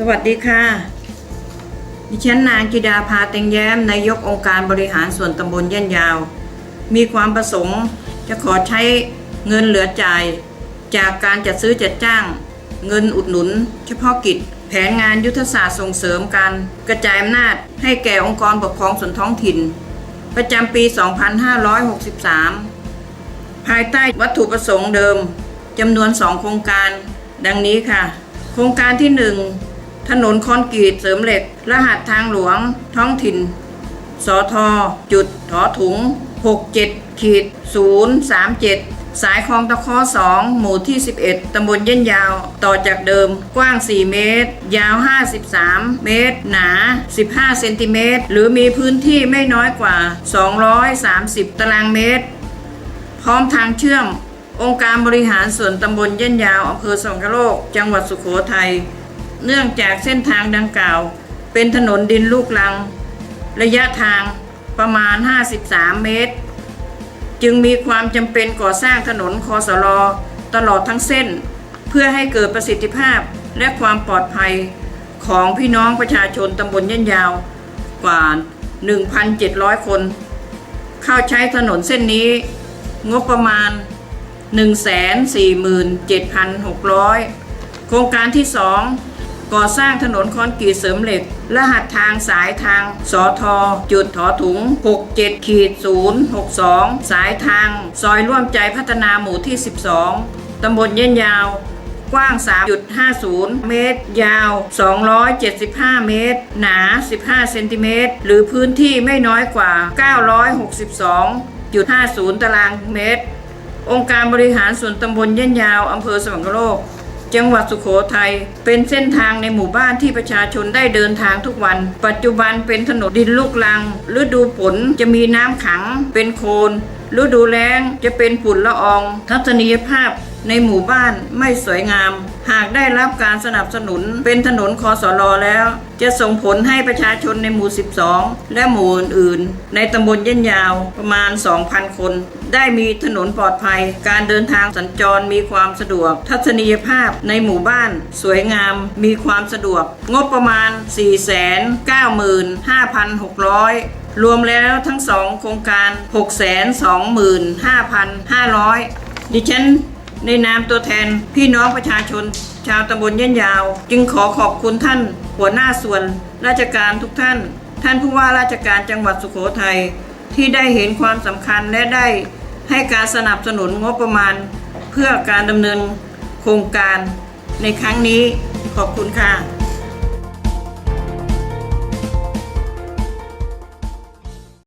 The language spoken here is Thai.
สวัสดีค่ะ ดิฉันนางกิดาพาเต็งแย้มนายกองค์การบริหารส่วนตำบลย่านยาว มีความประสงค์จะขอใช้เงินเหลือจ่าย จากการจัดซื้อจัดจ้าง เงินอุดหนุน เฉพาะกิจ แผนงานยุทธศาสตร์ส่งเสริมการกระจายอำนาจ ให้แก่องค์กรปกครองส่วนท้องถิ่น ประจำปี 2563 ภายใต้วัตถุประสงค์เดิมจำนวน 2 โครงการ ดังนี้ค่ะ โครงการที่ 1 ถนนคอนกรีตเสริมเหล็ก รหัสทางหลวง ท้องถิ่น สทจุดถอถุง 67ขีด037 สายคลองตะเคอ2 หมู่ที่ 11 ตำบลเย่นยาว ต่อจากเดิม กว้าง 4 เมตร ยาว 53 เมตร หนา 15 เซนติเมตร หรือมีพื้นที่ไม่น้อยกว่า 230 ตารางเมตร พร้อมทางเชื่อมองค์การบริหารส่วนตำบลเย่นยาวอำเภอสวรรคโลก จังหวัดสุโขทัย เนื่องจากเส้นทางดังกล่าว เป็นถนนดินลูกลัง ระยะทางประมาณ 53 เมตร จึงมีความจำเป็นก่อสร้างถนนคอสลอตลอดทั้งเส้น เพื่อให้เกิดประสิทธิภาพและความปลอดภัยของพี่น้องประชาชนตำบลย่นยาวกว่า 1,700 คน เข้าใช้ถนนเส้นนี้ งบประมาณ 147,600 โครงการที่ 2 ก่อสร้างถนนคอนกรีตเสริมเหล็ก รหัสทางสายทางสอทอจุดถอถุง 67ขีด062 สายทาง ซอยร่วมใจพัฒนาหมู่ที่ 12 ตำบลเย่นยาว กว้าง 3.50 เมตร ยาว 275 เมตร หนา 15 เซนติเมตร หรือพื้นที่ไม่น้อยกว่า 962.50 ตารางเมตร องค์การบริหารส่วนตำบลเย่นยาวอำเภอสวรรคโลก จังหวัดสุโขทัยเป็นเส้นทางในหมู่บ้านที่ประชาชนได้เดินทางทุกวัน ปัจจุบันเป็นถนนดินลูกลังฤดูฝนจะมีน้ำขังเป็นโคลนฤดูแล้งจะเป็นฝุ่นละออง ทัศนียภาพ ในหมู่บ้านไม่สวยงาม หากได้รับการสนับสนุนเป็นถนนคอสลอแล้ว จะส่งผลให้ประชาชนในหมู่ 12 และหมู่อื่นๆ ในตำบลเย่นยาวประมาณ 2,000 คน ได้มีถนนปลอดภัย การเดินทางสัญจรมีความสะดวก ทัศนียภาพในหมู่บ้าน สวยงามมีความสะดวก งบประมาณ 495,600รวมแล้วทั้งสองโครงการ 625,500 ดิฉัน ในนามตัวแทนพี่น้องประชาชน ชาวตำบลเย่นยาว จึงขอขอบคุณท่านหัวหน้าส่วน ราชการทุกท่าน ท่านผู้ว่าราชการจังหวัดสุโขทัยที่ได้เห็นความสำคัญและได้ให้การสนับสนุนงบประมาณ เพื่อการดำเนินโครงการในครั้งนี้ขอบคุณค่ะ